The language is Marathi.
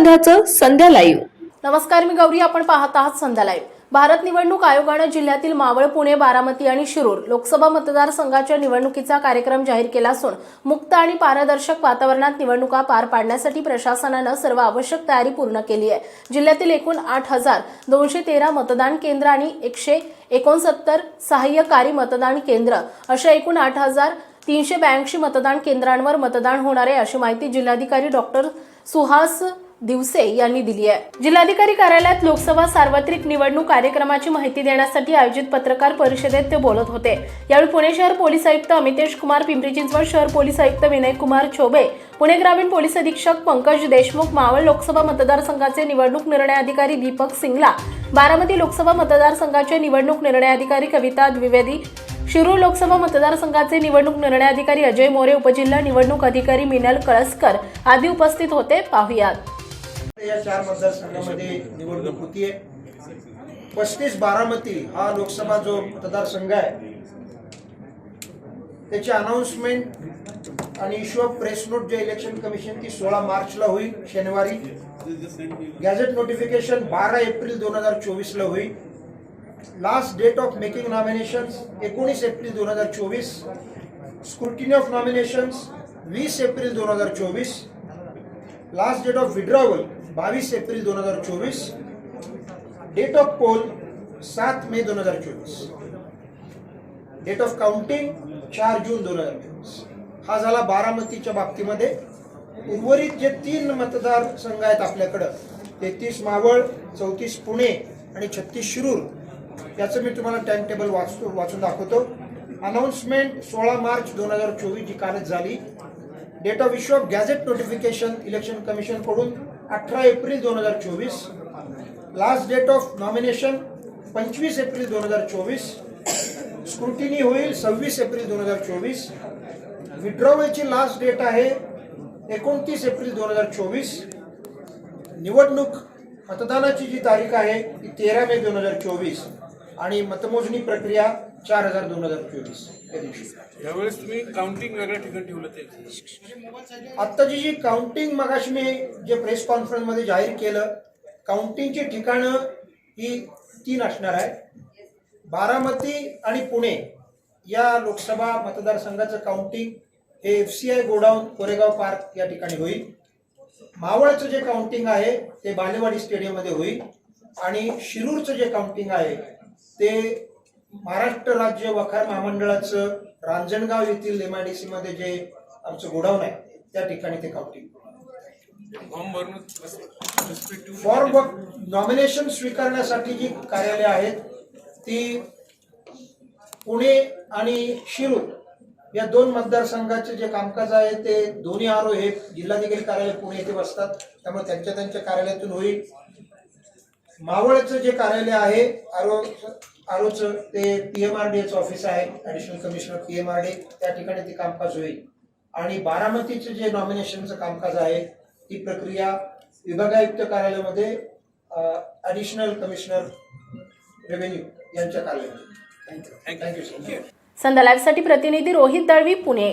प्रतिनिधाचं संध्या लाईव्ह नमस्कार मी गौरी. आपण पाहत आहात संध्या लाईव्ह भारत निवडणूक आयोगानं जिल्ह्यातील मावळ पुणे बारामती आणि शिरूर लोकसभा मतदारसंघाच्या निवडणुकीचा कार्यक्रम जाहीर केला असून मुक्त आणि पारदर्शक वातावरणात निवडणुका पार पाडण्यासाठी प्रशासनानं सर्व आवश्यक तयारी पूर्ण केली आहे. जिल्ह्यातील एकूण आठ हजार दोनशे तेरा मतदान केंद्र आणि एकशे एकोणसत्तर सहाय्यकारी मतदान केंद्र अशा एकूण आठ हजार तीनशे ब्याऐंशी मतदान केंद्रांवर मतदान होणार आहे अशी माहिती जिल्हाधिकारी डॉक्टर सुहास दिवसे यांनी दिली आहे. जिल्हाधिकारी कार्यालयात लोकसभा सार्वत्रिक निवडणूक कार्यक्रमाची माहिती देण्यासाठी आयोजित पत्रकार परिषदेत ते बोलत होते. यावेळी पुणे शहर पोलीस आयुक्त अमितेश कुमार पिंपरी चिंचवड शहर पोलीस आयुक्त विनय कुमार चोबे पुणे ग्रामीण पोलीस अधीक्षक पंकज देशमुख मावळ लोकसभा मतदारसंघाचे निवडणूक निर्णय अधिकारी दीपक सिंगला बारामती लोकसभा मतदारसंघाचे निवडणूक निर्णय अधिकारी कविता द्विवेदी शिरूर लोकसभा मतदारसंघाचे निवडणूक निर्णय अधिकारी अजय मोरे उपजिल्हा निवडणूक अधिकारी मिनल कळसकर आदी उपस्थित होते. पाहुयात. या चार मतदारसंघामध्ये निवडणूक होतीये. पस्तीस बारामती हा लोकसभा जो मतदारसंघ आहे त्याची अनाऊन्समेंट आणि इश्यू ऑफ प्रेस नोट जे इलेक्शन कमिशन ती सोळा मार्चला होईल शनिवारी. गॅझेट नोटिफिकेशन बारा एप्रिल दोन हजार चोवीसला होईल. Last date of making nomination एकोणीस एप्रिल दोन हजार चोवीस. स्क्रुटिनी ऑफ नॉमिनेशन्स वीस एप्रिल दोन हजार चोवीस. लास्ट डेट ऑफ विड्रॉवल बावीस एप्रिल दोन हजार चोवीस. डेट ऑफ पोल सात मे दोन हजार चोवीस. डेट ऑफ काउंटिंग चार जून दोन हजार चोवीस. हा झाला बारामतीच्या बाबतीमध्ये. उर्वरित जे तीन मतदारसंघ आहेत आपल्याकडं तेहतीस मावळ चौतीस पुणे आणि छत्तीस शिरूर याचं मी तुम्हाला टाइम टेबल वाचतो वाचून दाखवतो. अनाऊन्समेंट सोळा मार्च दोन हजार चोवीस जी कालच झाली. Date of issue of gazette notification election कमिशनकडून अठरा एप्रिल दोन हजार चोवीस. लास्ट डेट ऑफ नॉमिनेशन पंचवीस एप्रिल दोन हजार चोवीस. स्क्रुटिनी होईल सव्वीस एप्रिल दोन हजार चोवीस. विड्रॉवलची लास्ट डेट आहे एकोणतीस एप्रिल दोन हजार चोवीस. निवडणूक मतदानाची जी तारीख आहे ती तेरा मे दोन हजार चोवीस. आणि मतमोजणी प्रक्रिया चार हजार दोन हजार चोवीस या दिवशी. यावेळेस तुम्ही काउंटिंग वेगळ्या ठिकाणी ठेवलं ते. आत्ताची जी काउंटिंग मगाशी मी जे प्रेस कॉन्फरन्समध्ये जाहीर केलं काउंटिंगची ठिकाणं ही तीन असणार आहे बारामती आणि पुणे या लोकसभा मतदारसंघाचं काउंटिंग हे F C I godown Koregaon park या ठिकाणी होईल. मावळचं जे काउंटिंग आहे ते बालेवाडी स्टेडियममध्ये होईल. आणि शिरूरचं जे काउंटिंग आहे ते महाराष्ट्र राज्य वखार महामंडळाचं रांजणगाव येथील एम आय डी सी मध्ये जे आमचं गोडाऊन आहे त्या ठिकाणी ते रिस्पेक्टिव्ह फॉर्म नॉमिनेशन स्वीकारण्यासाठी जी कार्यालय आहेत ती पुणे आणि शिरूर या दोन मतदारसंघाचे जे कामकाज आहे ते दोन्ही आरो हे जिल्हाधिकारी कार्यालय पुणे येथे बसतात त्यामुळे त्यांच्या त्यांच्या कार्यालयातून होईल. मावळचं जे कार्यालय आहे आरो आरोचं ते पी एम आर डीचं ऑफिस आहे additional commissioner P M R D त्या ठिकाणी ते कामकाज होईल. आणि बारामतीचं जे नॉमिनेशनचं कामकाज आहे ती प्रक्रिया विभागायुक्त कार्यालयामध्ये ऍडिशनल कमिशनर रेव्हेन्यू यांच्या कार्यालयामध्ये. थँक्यू सर संध्या लाईव्हसाठी प्रतिनिधी रोहित दळवी पुणे.